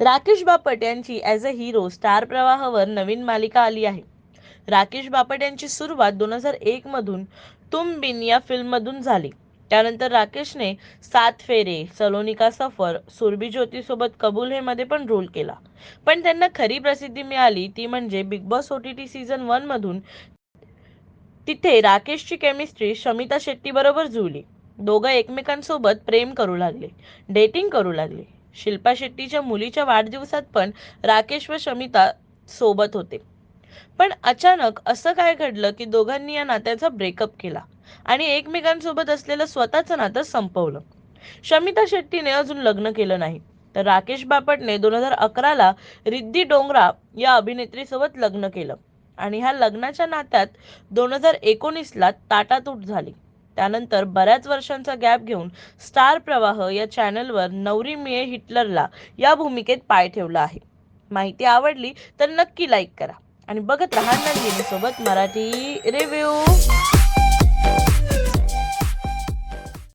राकेश बापट यांची as a hero star प्रवाहावर नवीन मालिका आली आहे. राकेश बापट यांची सुरुवात दोन हजार एक मधून तुम बिन या फिल्ममधून झाली. त्यानंतर राकेशने सात फेरे सलोनी का सफर सुरभी ज्योतीसोबत कबूल हे मध्ये पण रोल केला. पण त्यांना खरी प्रसिद्धी मिळाली ती म्हणजे Bigg Boss O T T season one मधून तिथे राकेशची केमिस्ट्री शमिता शेट्टी बरोबर जुळली. दोघं एकमेकांसोबत प्रेम करू लागले डेटिंग करू लागले. शिल्पा शेट्टीच्या मुलीच्या वाढदिवसात पण राकेश व शमिता सोबत होते. पण अचानक असं काय घडलं की दोघांनी या नात्याचा ब्रेकअप केला आणि एकमेकांसोबत असलेलं स्वतःचं नातं संपवलं. शमिता शेट्टीने अजून लग्न केलं नाही. तर राकेश बापटने दोन हजार अकराला रिद्धी डोंगरा या अभिनेत्रीसोबत लग्न केलं आणि ह्या लग्नाच्या नात्यात दोन हजार एकोणीसला ताटातूट झाली. त्यानंतर बऱ्याच वर्षांचा गॅप घेऊन स्टार प्रवाह या चॅनलवर नवरी मिये हिटलरला या भूमिकेत पाय ठेवला आहे. माहिती आवडली तर नक्की लाईक करा. आणि बघत राहा नंदिनी सोबत मराठी रिव्ह्यू